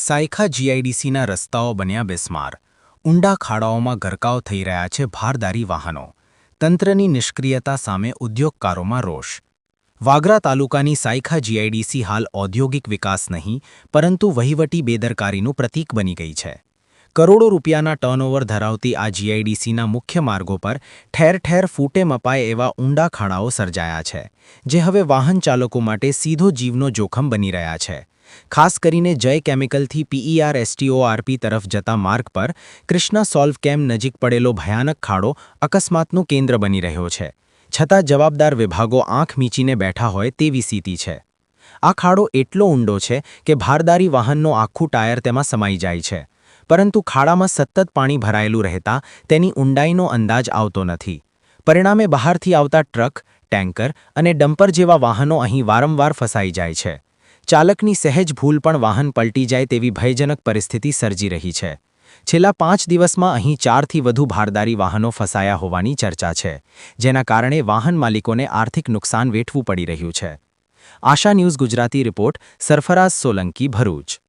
સાયખા જીઆઈડીસીના રસ્તાઓ બન્યા બેસ્માર. ઊંડા ખાડાઓમાં ગરકાવ થઈ રહ્યા છે ભારદારી વાહનો. તંત્રની નિષ્ક્રિયતા સામે ઉદ્યોગકારોમાં રોષ. વાગરા તાલુકાની સાયખા જીઆઈડીસી હાલ ઔદ્યોગિક વિકાસ નહીં, પરંતુ વહીવટી બેદરકારીનું પ્રતીક બની ગઈ છે. કરોડો રૂપિયાના ટર્નઓવર ધરાવતી આ જીઆઈડીસીના મુખ્ય માર્ગો પર ઠેર ઠેર ફૂટે મપાય એવા ઊંડા ખાડાઓ સર્જાયા છે, જે હવે વાહન ચાલકો માટે સીધો જીવનો જોખમ બની રહ્યા છે. ખાસ કરીને જય કેમિકલથી પીઈઆર એસટીઓઆરપી તરફ જતા માર્ગ પર કૃષ્ણા સોલ્વ કેમ નજીક પડેલો ભયાનક ખાડો અકસ્માતનું કેન્દ્ર બની રહ્યો છે. છતાં જવાબદાર વિભાગો આંખ મીચીને બેઠા હોય તેવી સ્થિતિ છે. આ ખાડો એટલો ઊંડો છે કે ભારદારી વાહનનો આખું ટાયર તેમાં સમાઈ જાય છે. પરંતુ ખાડામાં સતત પાણી ભરાયેલું રહેતા તેની ઊંડાઈનો અંદાજ આવતો નથી. પરિણામે બહારથી આવતા ટ્રક, ટેન્કર અને ડમ્પર જેવા વાહનો અહીં વારંવાર ફસાઈ જાય છે. ચાલકની સહેજ ભૂલ પણ વાહન પલટી જાય તેવી ભયજનક પરિસ્થિતિ સર્જી રહી છે. છેલ્લા પાંચ દિવસમાં અહીં ચારથી વધુ ભારદારી વાહનો ફસાયા હોવાની ચર્ચા છે, જેના કારણે વાહન માલિકોને આર્થિક નુકસાન વેઠવું પડી રહ્યું છે. Asha news Gujarati report, Sarfaraz Solanki, Bharuch.